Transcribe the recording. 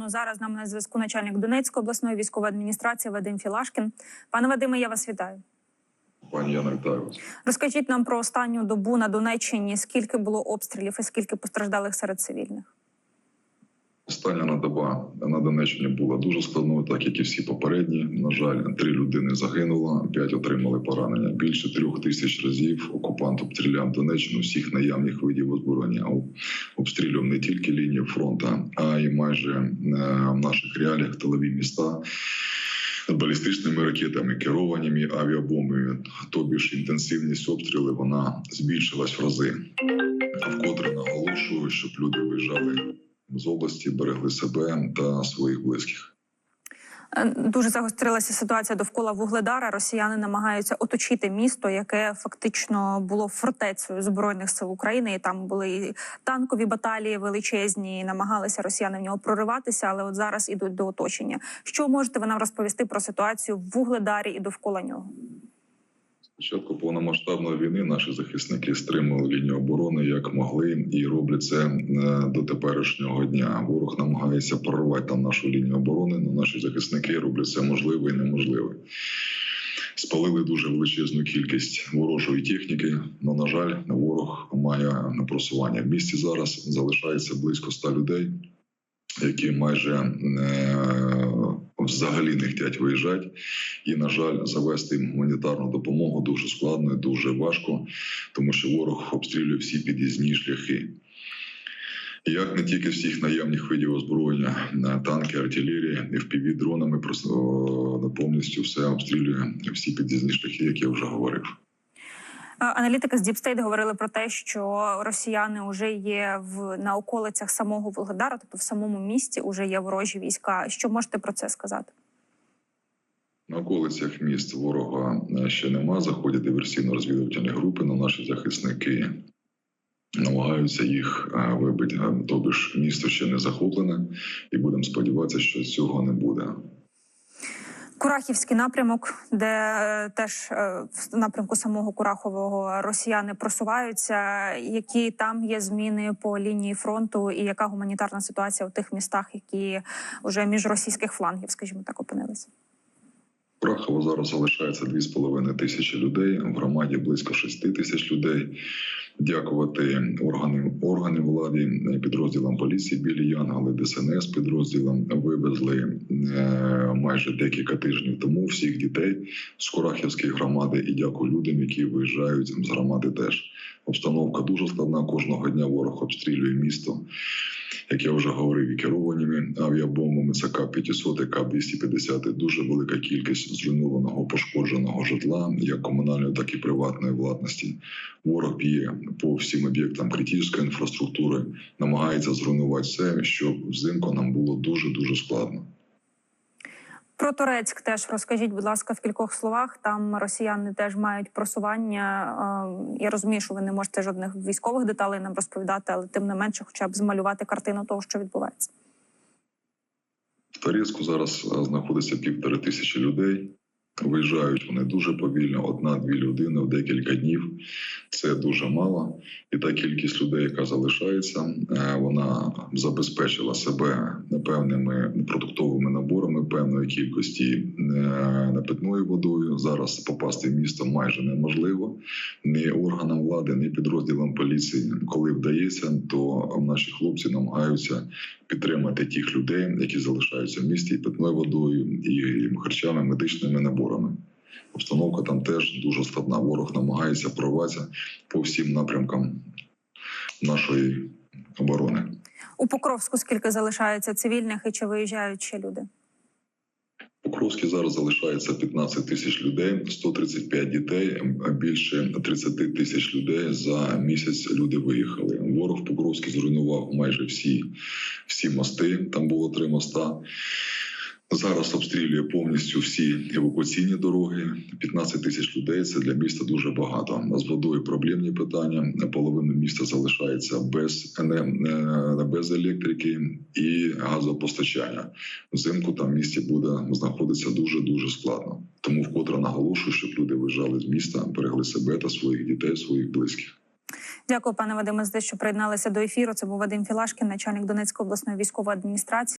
Ну зараз нам на зв'язку начальник Донецької обласної військової адміністрації Вадим Філашкін. Пане Вадиме, я вас вітаю. Пані Яна, вітаю вас. Розкажіть нам про останню добу на Донеччині. Скільки було обстрілів і скільки постраждалих серед цивільних? Остання на доба на Донеччині була дуже складною, так як і всі попередні. На жаль, три людини загинуло, п'ять отримали поранення. Більше трьох тисяч разів окупант обстріляв Донеччину всіх наявних видів озброєння. Обстрілював не тільки лінію фронту, а й майже е, в наших реаліях тилові міста. Балістичними ракетами, керованими авіабомбами, тобі ж інтенсивність обстрілів вона збільшилась в рази. Вкотре наголошую, щоб люди виїжджали з області, берегли себе та своїх близьких. Е, Дуже загострилася ситуація довкола Вугледара. Росіяни намагаються оточити місто, яке фактично було фортецею збройних сил України. І там були і танкові баталії величезні. і Намагалися росіяни в нього прориватися, але от зараз ідуть до оточення. Що можете ви нам розповісти про ситуацію в Вугледарі і довкола нього? Спочатку повномасштабної війни наші захисники стримували лінію оборони як могли і роблять це е, до теперішнього дня. Ворог намагається прорвати там нашу лінію оборони. але наші захисники роблять все можливе і неможливе. Спалили дуже величезну кількість ворожої техніки. але, на жаль, ворог має на просування в місті зараз. Залишається близько 100 людей, які майже е, взагалі не хочуть виїжджати. І, на жаль, завести їм гуманітарну допомогу дуже складно, і дуже важко, тому що ворог обстрілює всі під'їзні шляхи. Як не тільки всіх наявних видів озброєння, танки, артилерії, fpv дронами просто повністю все обстрілює всі під'їзні шляхи, як я вже говорив. Аналітики з State говорили про те, що росіяни вже є в на околицях самого Волгодара, тобто в самому місті вже є ворожі війська. Що можете про це сказати? На околицях міст ворога е, ще нема. Заходять диверсійно-розвідувальні групи, але наші захисники намагаються їх е, вибити. Е, Тобі ж місто ще не захоплене, і будемо сподіватися, що цього не буде. Курахівський напрямок, де е, теж е, в напрямку самого Курахового росіяни просуваються. Які там є зміни по лінії фронту, і яка гуманітарна ситуація у тих містах, які вже між російських флангів, скажімо так, опинилися? Прахово зараз залишається 2,5 тисячі людей. В громаді близько 6 тисяч людей. Дякувати органам органів влади, підрозділам поліції білі Янголи, ДСНС підрозділам вивезли е, майже декілька тижнів тому всіх дітей з Курахівської громади. І дякую людям, які виїжджають з громади. Теж обстановка дуже складна. Кожного дня ворог обстрілює місто. Як я вже говорив, і керованими авіабомбами це К-500 і К-250. Дуже велика кількість зруйнованого пошкодженого житла, як комунальної, так і приватної власності. Ворог б'є по всім об'єктам критичної інфраструктури, намагається зруйнувати все, щоб взимку нам було дуже дуже складно. Про Турецьк теж розкажіть, будь ласка, в кількох словах. Там росіяни теж мають просування. Е, Я розумію, що ви не можете жодних військових деталей нам розповідати, але тим не менше, хоча б змалювати картину того, що відбувається. В Торецьку зараз е, знаходиться півтори тисячі людей. Виїжджають вони дуже повільно, одна-дві людини в декілька днів. Це дуже мало. І та кількість людей, яка залишається, е, вона забезпечила себе певними продуктовими наборами певної кількості е, питною водою. Зараз попасти в місто майже неможливо. Ні органам влади, ні підрозділам поліції. Коли вдається, то наші хлопці намагаються підтримати тих людей, які залишаються в місті питною водою, і харчами, медичними наборами. Обстановка там теж дуже складна. Ворог намагається прорватися по всім напрямкам нашої оборони. У Покровську скільки залишається цивільних і чи виїжджають ще люди? Покровській зараз залишається 15 тисяч людей, 135 дітей, більше 30 тисяч людей за місяць. Люди виїхали. Ворог Покровський зруйнував майже всі, всі мости. Там було три моста. Зараз обстрілює повністю всі евакуаційні дороги. 15 тисяч людей. Це для міста дуже багато. З водою проблемні питання. Половина міста залишається без е, без електрики і газопостачання. Взимку там в місті буде знаходитися дуже дуже складно. Тому вкотре наголошую, щоб люди виїжджали з міста, берегли себе та своїх дітей, своїх близьких. Дякую, пане Вадиме, за те, що приєдналися до ефіру. Це був Вадим Філашкін, начальник Донецької обласної військової адміністрації.